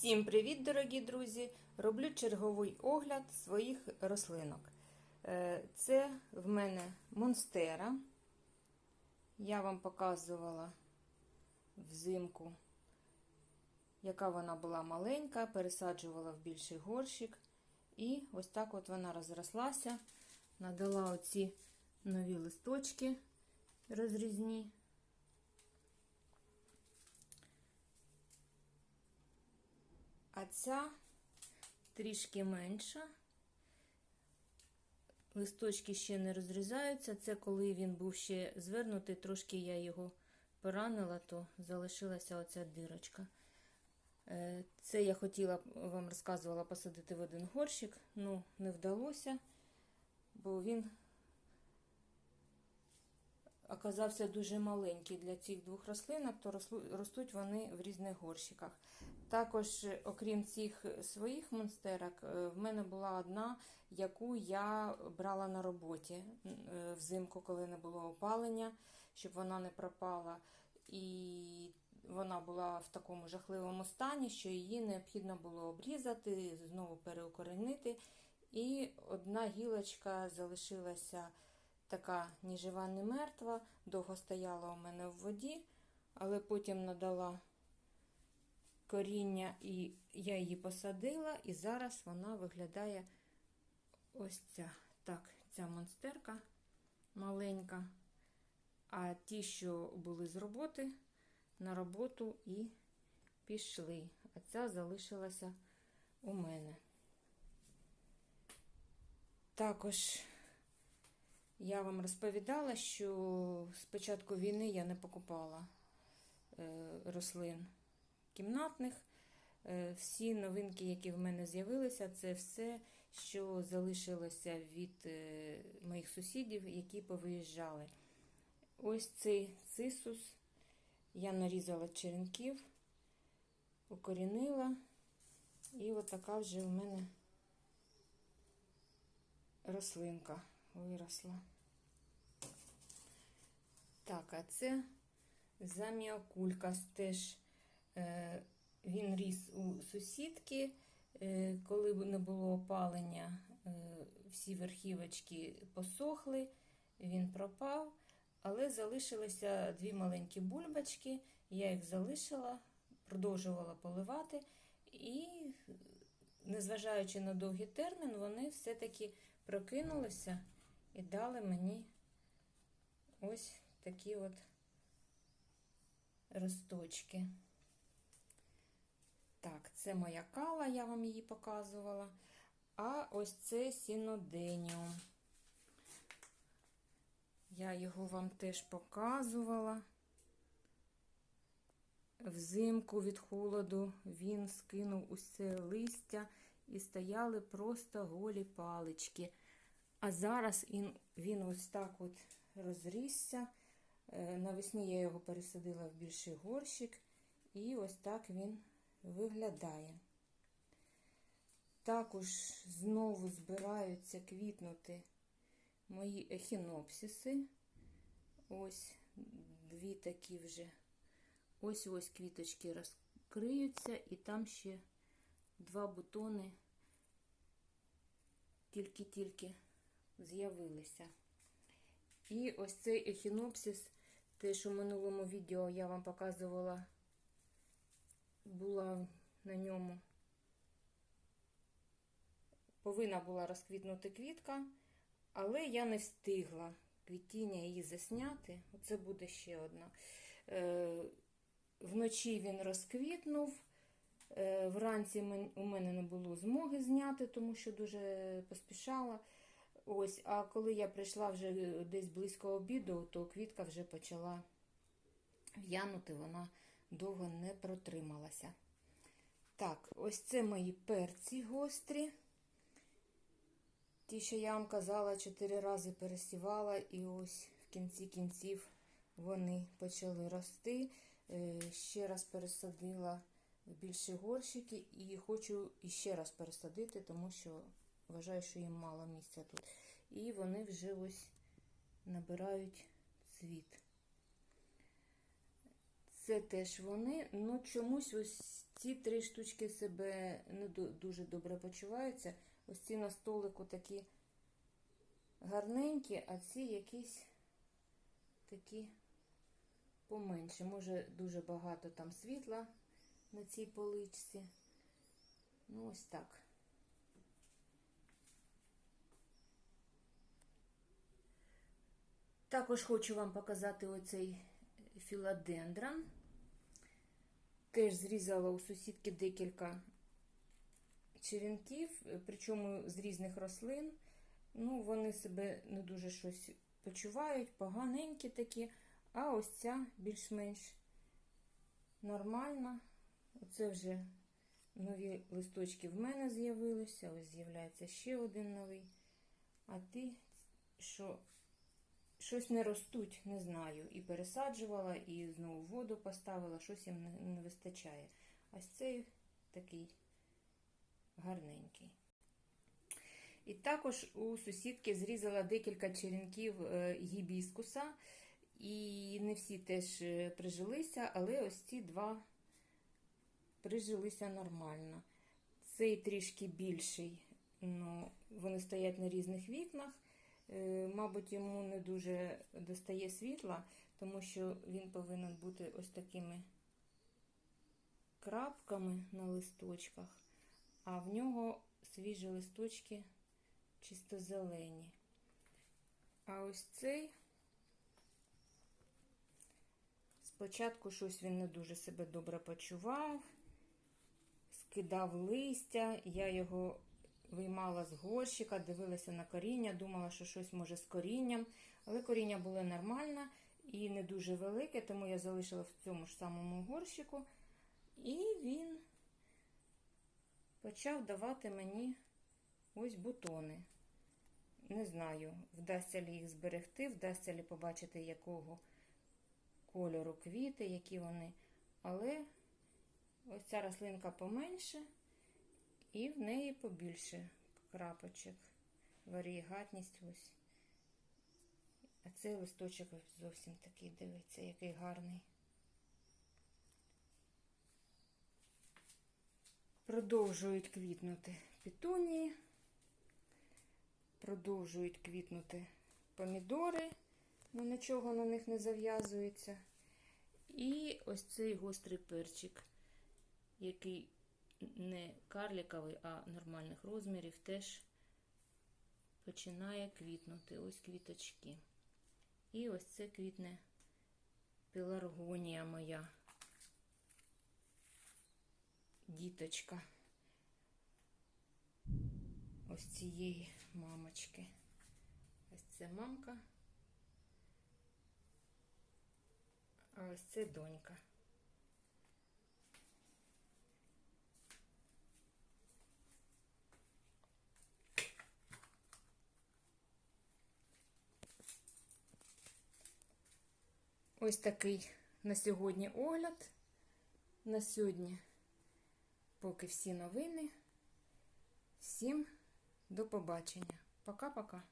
Всім привіт, дорогі друзі! Роблю черговий огляд своїх рослинок. Е, Це в мене монстера. Я вам показувала взимку, яка вона була маленька, пересаджувала в більший горщик. І ось так от вона розрослася, надала оці нові листочки розрізні. А ця трішки менша. Листочки ще не розрізаються. Це коли він був ще звернутий, трошки я його поранила, то залишилася оця дирочка. Е, Це я хотіла вам розказувала посадити в один горщик, ну не вдалося, бо він оказався дуже маленький для цих двох рослинок, то ростуть вони в різних горщиках. Також, окрім цих своїх монстерок, е, в мене була одна, яку я брала на роботі е, взимку, коли не було опалення, щоб вона не пропала. І вона була в такому жахливому стані, що її необхідно було обрізати, знову переукоренити. І одна гілочка залишилася така ні жива, ні мертва, довго стояла у мене в воді, але потім надала коріння, і я її посадила, і зараз вона виглядає ось ця. Так, ця монстерка маленька. А ті, що були з роботи, на роботу і пішли. А ця залишилася у мене. Також я вам розповідала, що з початку війни я не покупала е, рослин кімнатних. Е, всі новинки, які в мене з'явилися, це все, що залишилося від е, моїх сусідів, які повиїжджали. Ось цей цисус я нарізала черенків, укорінила, і от така вже в мене рослинка виросла. Так, а це заміокулька теж. Е, він ріс у сусідки, е, коли не було опалення, е, всі верхівочки посохли, він пропав, але залишилися дві маленькі бульбочки. Я їх залишила, продовжувала поливати, і, незважаючи на довгий термін, вони все-таки прокинулися і дали мені ось такі от росточки. Так, це моя кала, я вам її показувала. А ось це сіноденіум. Я його вам теж показувала. Взимку від холоду він скинув усе листя і стояли просто голі палички. А зараз він, він ось так от розрісся. Е, навесні я його пересадила в більший горщик, і ось так він виглядає. Також знову збираються квітнути мої ехінопсиси. Ось дві такі вже. Ось ось квіточки розкриються, і там ще два бутони тільки-тільки з'явилися. І ось цей ехінопсис, те, що в минулому відео я вам показувала була на ньому, повинна була розквітнути квітка, але я не встигла квітіння її засняти. Оце буде ще одна. Е, вночі він розквітнув. Е, вранці у мене не було змоги зняти, тому що дуже поспішала. Ось, А коли я прийшла вже десь близько обіду, то квітка вже почала в'янути, вона довго не протрималася. Так, ось це мої перці гострі. Ті, що я вам казала, чотири рази пересівала, і ось в кінці кінців вони почали рости. Е, ще раз пересадила в більші горщики і хочу іще раз пересадити, тому що вважаю, що їм мало місця тут. І вони вже ось набирають цвіт. це теж вони. Ну, чомусь ось ці три штучки себе не дуже добре почуваються. Ось ці на столику такі гарненькі, а ці якісь такі поменше. Може, дуже багато там світла на цій поличці. Ну, ось так. Також хочу вам показати оцей філадендрон. Теж зрізала у сусідки декілька черенків, причому з різних рослин. Ну, вони себе не дуже щось почувають, поганенькі такі, а ось ця більш-менш нормальна. Оце вже нові листочки в мене з'явилися. Ось з'являється ще один новий. А ти, що щось не ростуть, не знаю. І пересаджувала, і знову воду поставила, щось їм не, вистачає. Ось цей такий гарненький. І також у сусідки зрізала декілька черенків е, гібіскуса, і не всі теж е, прижилися, але ось ці два прижилися нормально. Цей трішки більший, ну, вони стоять на різних вікнах. Е, Мабуть, йому не дуже достає світла, тому що він повинен бути ось такими крапками на листочках, а в нього свіжі листочки чисто зелені. А ось цей спочатку щось він не дуже себе добре почував, скидав листя, я його виймала з горщика, дивилася на коріння, думала, що щось може з корінням, але коріння було нормальне і не дуже велике, тому я залишила в цьому ж самому горщику, і він почав давати мені ось бутони. Не знаю, вдасться ли їх зберегти, вдасться ли побачити, якого кольору квіти, які вони. Але ось ця рослинка поменше, і в неї побільше крапочок. Варієгатність ось. А цей листочок зовсім такий, дивиться, який гарний. Продовжують квітнути петунії, продовжують квітнути помідори, ну нічого на них не зав'язується. І ось цей гострий перчик, який не карліковий, а нормальних розмірів, теж починає квітнути. Ось квіточки. І ось це квітне пеларгонія моя. Діточка. Ось цієї мамочки. Ось це мамка. А ось це донька. Ось такий на сьогодні огляд. На сьогодні поки всі новини. Всім до побачення. Пока-пока.